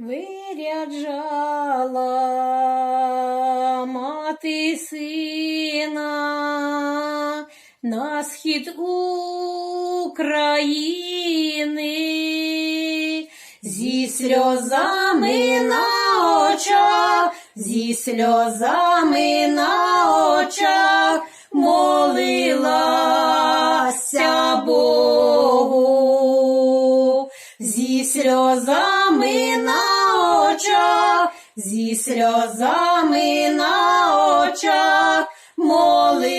Виряджала мати сина на схід України. Зі сльозами на очах, зі сльозами на очах молилася сльозами на очах, зі сльозами на очах молилася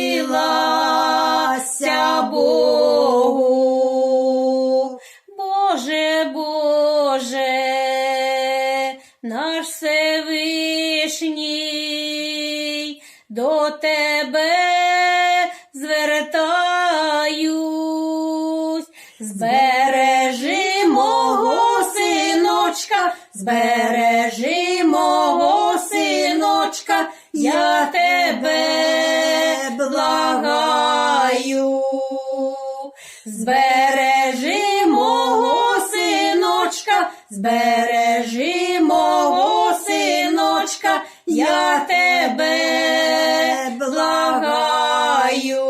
Богу. Боже, Боже, наш Всевишній, до Тебе збережи мого синочка, я тебе благаю. Збережи мого синочка, збережи мого синочка, я тебе благаю,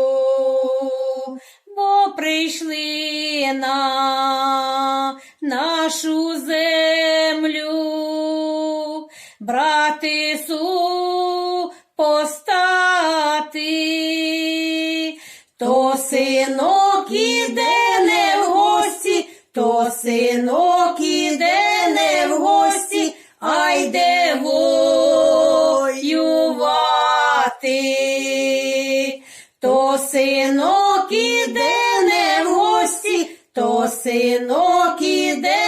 бо прийшли на нашу землю, брати супостати, то синок іде не в гості, то синок іде не в гості, а йде воювати. То синок іде не в гості, то синок іде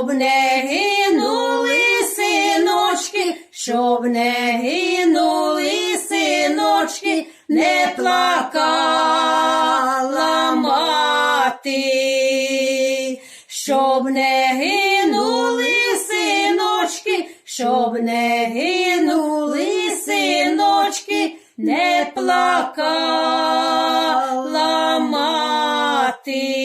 щоб не гинули синочки, щоб не гинули синочки, не плакала мати, щоб не гинули синочки, щоб не гинули синочки, не плакала мати.